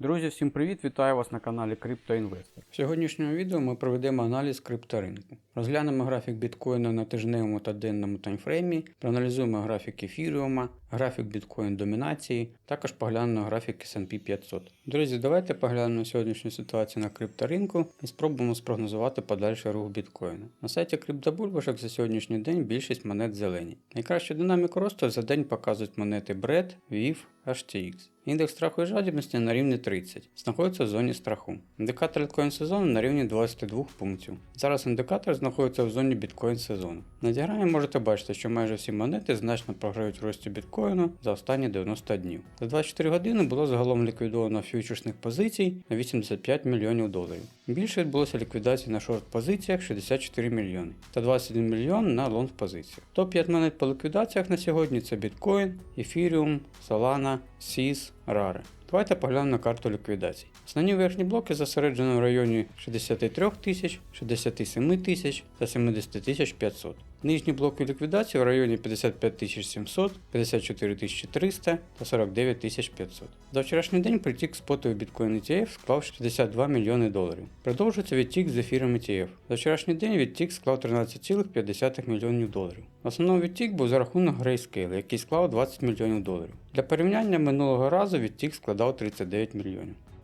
Друзі, всім привіт! Вітаю вас на каналі CryptoInvestor. В сьогоднішньому відео ми проведемо аналіз крипторинку. Розглянемо графік біткоїна на тижневому та денному таймфреймі, проаналізуємо графік ефіріума, графік біткоін домінації, також поглянемо графік S&P 500. Друзі, давайте поглянемо сьогоднішню ситуацію на крипторинку і спробуємо спрогнозувати подальший рух біткоїна. На сайті CryptoBulbашок за сьогоднішній день більшість монет зелені. Найкращу динаміку росту за день показують монети BRED, VIF, HTX. Індекс страху і жадібності на рівні 30, знаходиться в зоні страху. Індикатор біткоін сезону на рівні 22 пунктів. Зараз індикатор знаходиться в зоні біткоін сезону. На діаграмі можете бачити, що майже всі монети значно програють рості біткоїну за останні 90 днів. За 24 години було загалом ліквідовано фьючерсних позицій на 85 мільйонів доларів. Більше відбулося ліквідації на шорт позиціях 64 мільйони та 21 мільйон на лонг позиціях. Топ-5 монет по ліквідаціях на сьогодні це біткоін, ефіріум, Solana, SIS, Rare. Давайте поглянемо на карту ліквідацій. Основні верхні блоки зосереджені в районі 63 тисяч, 67 тисяч та 70 тисяч 500. Нижні блоки ліквідації в районі 55 700, 54 300 та 49 500. За вчорашній день притік спотовий біткоін ETF склав 62 мільйони доларів. Продовжується відтік з ефіром ETF. За вчорашній день відтік склав 13,5 мільйонів доларів. Основний відтік був за рахунок Grayscale, який склав 20 мільйонів доларів. Для порівняння минулого разу відтік складав 39 мільйонів.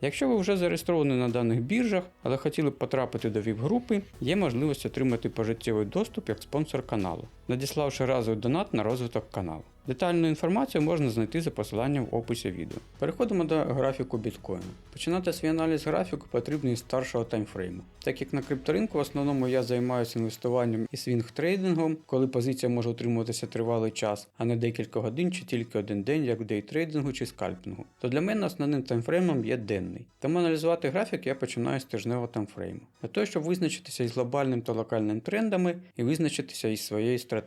Якщо ви вже зареєстровані на даних біржах, але хотіли б потрапити до ВІП-групи, є можливість отримати пожиттєвий доступ як спонсор каналу, надіславши разовий донат на розвиток каналу. Детальну інформацію можна знайти за посиланням в описі відео. Переходимо до графіку біткоїну. Починати свій аналіз графіку потрібно із старшого таймфрейму. Так як на крипторинку в основному я займаюся інвестуванням і свінг трейдингом, коли позиція може утримуватися тривалий час, а не декілька годин чи тільки один день, як в дейтрейдингу чи скальпінгу, то для мене основним таймфреймом є денний. Тому аналізувати графік я починаю з тижневого таймфрейму. Для того, щоб визначитися із глобальним та локальним трендами і визначитися із своєю стратегією.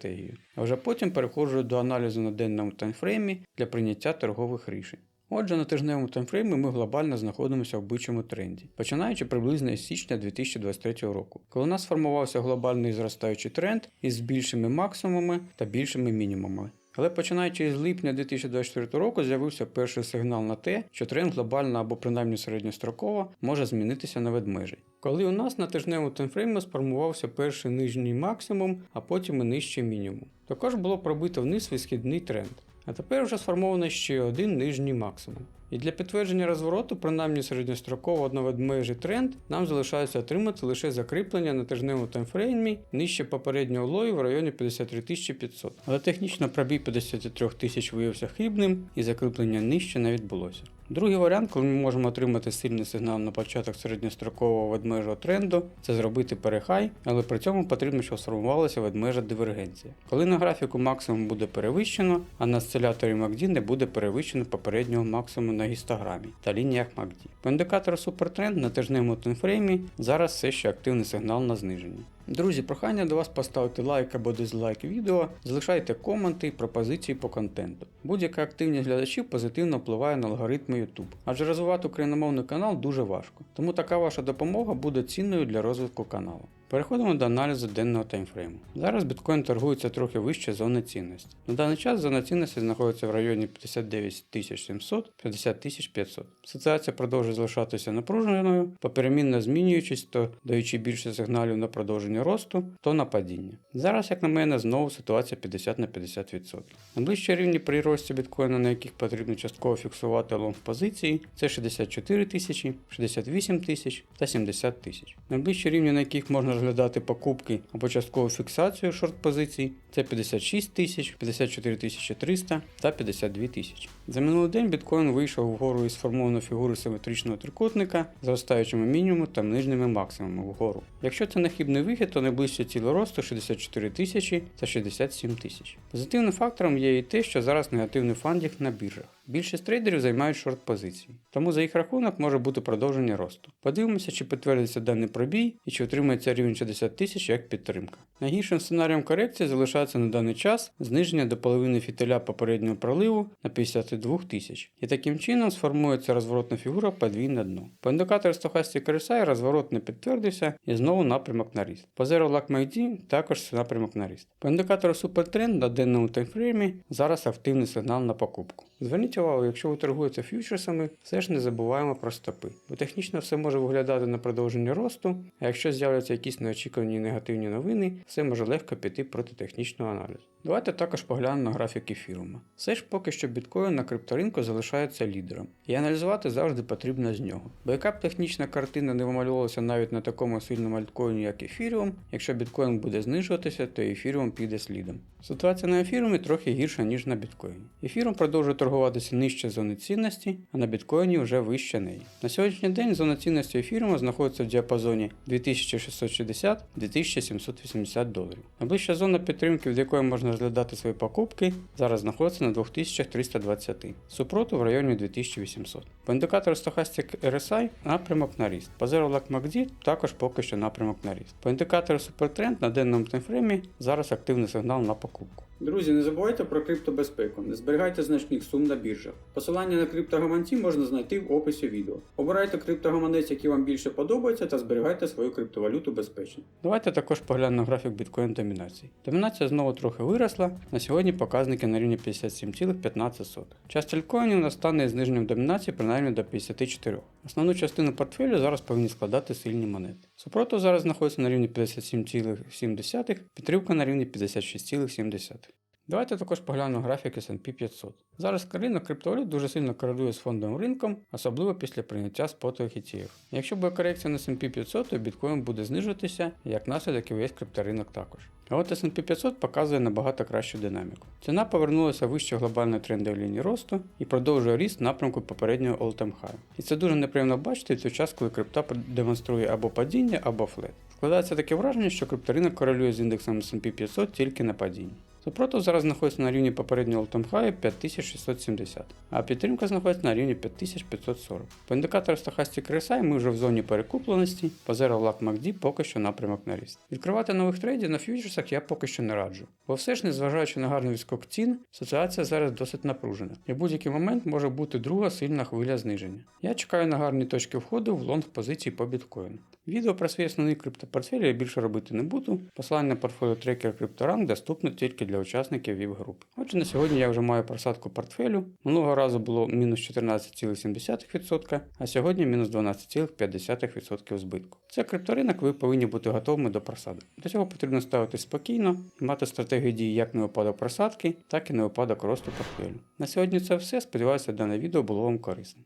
А вже потім переходжу до аналізу на денному таймфреймі для прийняття торгових рішень. Отже, на тижневому таймфреймі ми глобально знаходимося в бичому тренді, починаючи приблизно з січня 2023 року, коли у нас сформувався глобальний зростаючий тренд із більшими максимумами та більшими мінімумами. Але починаючи з липня 2024 року з'явився перший сигнал на те, що тренд глобально або принаймні середньостроково може змінитися на ведмежий. Коли у нас на тижневому таймфреймі сформувався перший нижній максимум, а потім і нижчий мінімум. Також було пробито вниз висхідний тренд. А тепер вже сформовано ще один нижній максимум. І для підтвердження розвороту, принаймні середньостроково одноведмежий тренд, нам залишається отримати лише закріплення на тижневому таймфреймі нижче попереднього лою в районі 53 500. Але технічно пробій 53 тисяч виявився хибним і закріплення нижче не відбулося. Другий варіант, коли ми можемо отримати сильний сигнал на початок середньострокового ведмежого тренду, це зробити перехай, але при цьому потрібно, щоб сформувалася ведмежа дивергенція. Коли на графіку максимум буде перевищено, а на осциляторі MACD не буде перевищено попереднього максимуму на гістограмі та лініях MACD. По індикатору супертренд на тижневому таймфреймі зараз все ще активний сигнал на зниження. Друзі, прохання до вас поставити лайк або дизлайк відео, залишайте коменти і пропозиції по контенту. Будь-яка активність глядачів позитивно впливає на алгоритми YouTube, адже розвивати україномовний канал дуже важко, тому така ваша допомога буде цінною для розвитку каналу. Переходимо до аналізу денного таймфрейму. Зараз біткоін торгується трохи вище зони цінності. На даний час зона цінності знаходиться в районі 59 700 50 500. Ситуація продовжує залишатися напруженою, поперемінно змінюючись, то даючи більше сигналів на продовження росту, то на падіння. Зараз, як на мене, знову ситуація 50 на 50%. Найближчі рівні при рості біткоїна, на яких потрібно частково фіксувати лонг позиції, це 64 тисячі, 68 тисяч та 70 тисяч. Найближчі рівні, на яких можна розглядати покупки або часткову фіксацію шорт позицій, це 56 тисяч, 54 тисячі 300 та 52 тисячі. За минулий день біткоін вийшов вгору із сформованої фігури симетричного трикутника, зростаючими мінімуму та нижніми максимумами вгору. Якщо це нехибний вихід, то найближче ціле росту 64 тисячі та 67 тисяч. Позитивним фактором є і те, що зараз негативний фандінг на біржах. Більшість трейдерів займають шорт позиції, тому за їх рахунок може бути продовження росту. Подивимося, чи підтвердиться даний пробій і чи отримається рівень 60 тисяч як підтримка. Найгіршим сценарієм корекції залишається на даний час зниження до половини фітиля попереднього проливу на 52 тисяч, і таким чином сформується розворотна фігура подвійне дно. По індикатору Stochastic RSI розворот не підтвердився і знову напрямок на ріст. По Zero Luck MACD також напрямок на ріст. По індикатору Supertrend на денному таймфреймі зараз активний сигнал на покупку. Зверніть увагу, якщо ви торгуєте фьючерсами, все ж не забуваємо про стопи, бо технічно все може виглядати на продовження росту, а якщо з'являться якісь неочікувані негативні новини, все може легко піти проти технічного аналізу. Давайте також поглянемо на графік ефірума. Все ж поки що біткоін на крипторинку залишається лідером, і аналізувати завжди потрібно з нього. Бо яка б технічна картина не вималювалася навіть на такому сильному альткоїні, як ефіріум, якщо біткоін буде знижуватися, то ефіріум піде слідом. Ситуація на ефірумі трохи гірша, ніж на біткоїні. Ефірум продовжує торгуватися нижче зони цінності, а на біткоїні вже вище неї. На сьогоднішній день зона цінності ефіруму знаходиться в діапазоні 2660-2780 доларів. Найближча зона підтримки, від якої можна розглядати свої покупки, зараз знаходиться на 2320, супроту в районі 2800. По індикатору Stochastic RSI напрямок на ріст. По Zero Luck MACD також поки що напрямок на ріст. По індикатору Supertrend на денному таймфреймі зараз активний сигнал на покупку. Друзі, не забувайте про криптобезпеку, не зберігайте значних сум на біржах. Посилання на криптогаманці можна знайти в описі відео. Обирайте криптогаманець, який вам більше подобається, та зберігайте свою криптовалюту безпечно. Давайте також поглянемо графік біткоін домінації. Домінація знову трохи виросла. На сьогодні показники на рівні 57,15. Часть альткоїнів настане зниженням домінації принаймні до 54. Основну частину портфелю зараз повинні складати сильні монети. Супротив зараз знаходиться на рівні 57,7, підтримка на рівні 56,7. Давайте також поглянемо графік S&P 500. Зараз ринок криптовалют дуже сильно корелює з фондовим ринком, особливо після прийняття спотових ETF. Якщо буде корекція на S&P 500, то біткоін буде знижуватися, як наслідок і весь крипторинок також. А от S&P 500 показує набагато кращу динаміку. Ціна повернулася вище глобальної трендової лінії росту і продовжує ріст напрямку попереднього all-time high. І це дуже неприємно бачити в той час, коли крипта демонструє або падіння, або флет. Складається таке враження, що крипторинок корелює з індексом S&P 500 тільки на падінні. Супротив зараз знаходиться на рівні попереднього high 5670, а підтримка знаходиться на рівні 5540. По індикатору Stochastic RSI ми вже в зоні перекупленості, по Zero Luck MACD поки що напрямок на ріст. Відкривати нових трейдів на фьючерсах я поки що не раджу, бо все ж незважаючи на гарний відскок цін, ситуація зараз досить напружена, і в будь-який момент може бути друга сильна хвиля зниження. Я чекаю на гарні точки входу в лонг позиції по біткоїну. Відео про свій основний криптопортфель я більше робити не буду. Посилання на портфоліо трекер CryptoRank доступне тільки для учасників vip групи. Отже, на сьогодні я вже маю просадку портфелю. Минулого разу було мінус 14,7%, а сьогодні мінус 12,5% збитку. Це крипторинок, ви повинні бути готовими до просадок. До цього потрібно ставити спокійно і мати стратегію дії як на випадок просадки, так і на випадок росту портфелю. На сьогодні це все. Сподіваюся, дане відео було вам корисним.